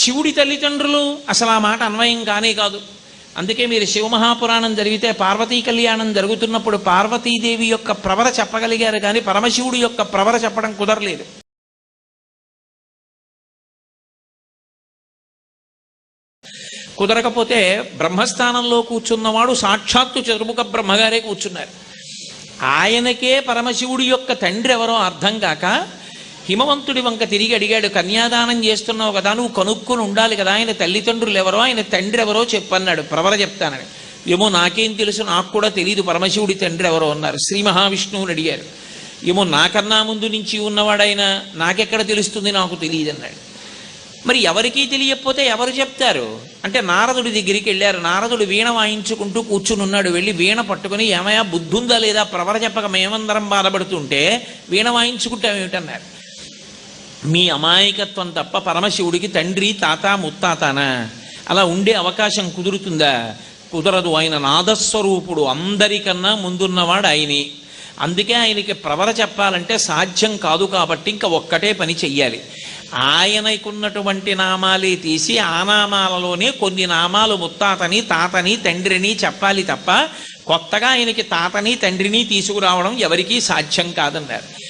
శివుడి తల్లిదండ్రులు అసలు ఆ మాట అన్వయం కానే కాదు. అందుకే మీరు శివమహాపురాణం జరిగితే పార్వతీ కళ్యాణం జరుగుతున్నప్పుడు పార్వతీదేవి యొక్క ప్రవర చెప్పగలిగారు కానీ పరమశివుడి యొక్క ప్రవర చెప్పడం కుదరలేదు. కుదరకపోతే బ్రహ్మస్థానంలో కూర్చున్నవాడు సాక్షాత్తు చతుర్ముఖ బ్రహ్మగారే కూర్చున్నారు. ఆయనకే పరమశివుడి యొక్క తండ్రి ఎవరో అర్థం కాక హిమవంతుడి వంక తిరిగి అడిగాడు కన్యాదానం చేస్తున్నావు కదా నువ్వు కనుక్కొని ఉండాలి కదా ఆయన తల్లిదండ్రులు ఎవరో ఆయన తండ్రి ఎవరో చెప్పన్నాడు ప్రవర చెప్తానని. ఏమో నాకేం తెలుసు నాకు కూడా తెలియదు పరమశివుడి తండ్రి ఎవరో అన్నారు. శ్రీ మహావిష్ణువుని అడిగారు. ఏమో నాకన్నా ముందు నుంచి ఉన్నవాడైనా నాకెక్కడ తెలుస్తుంది నాకు తెలియదు అన్నాడు మరి ఎవరికీ తెలియకపోతే ఎవరు చెప్తారు? అంటే నారదుడి దగ్గరికి వెళ్ళారు. నారదుడు వీణ వాయించుకుంటూ కూర్చుని ఉన్నాడు. వెళ్ళి వీణ పట్టుకుని ఏమయ్యా బుద్ధుందా లేదా? ప్రవర చెప్పక మేమందరం బాధపడుతుంటే వీణ వాయించుకుంటామేమిటన్నారు? మీ అమాయకత్వం తప్ప పరమశివుడికి తండ్రి తాత ముత్తాతానా. అలా ఉండే అవకాశం కుదురుతుందా? కుదరదు. ఆయన నాదస్వరూపుడు. అందరికన్నా ముందున్నవాడు ఆయనే. అందుకే ఆయనకి ప్రవర చెప్పాలంటే సాధ్యం కాదు కాబట్టి ఇంకా ఒక్కటే పని చెయ్యాలి. ఆయనకున్నటువంటి నామాలే తీసి ఆ నామాలలోనే కొన్ని నామాలు ముత్తాతని తాతని తండ్రిని చెప్పాలి తప్ప కొత్తగా ఆయనకి తాతని తండ్రిని తీసుకురావడం ఎవరికీ సాధ్యం కాదన్నారు.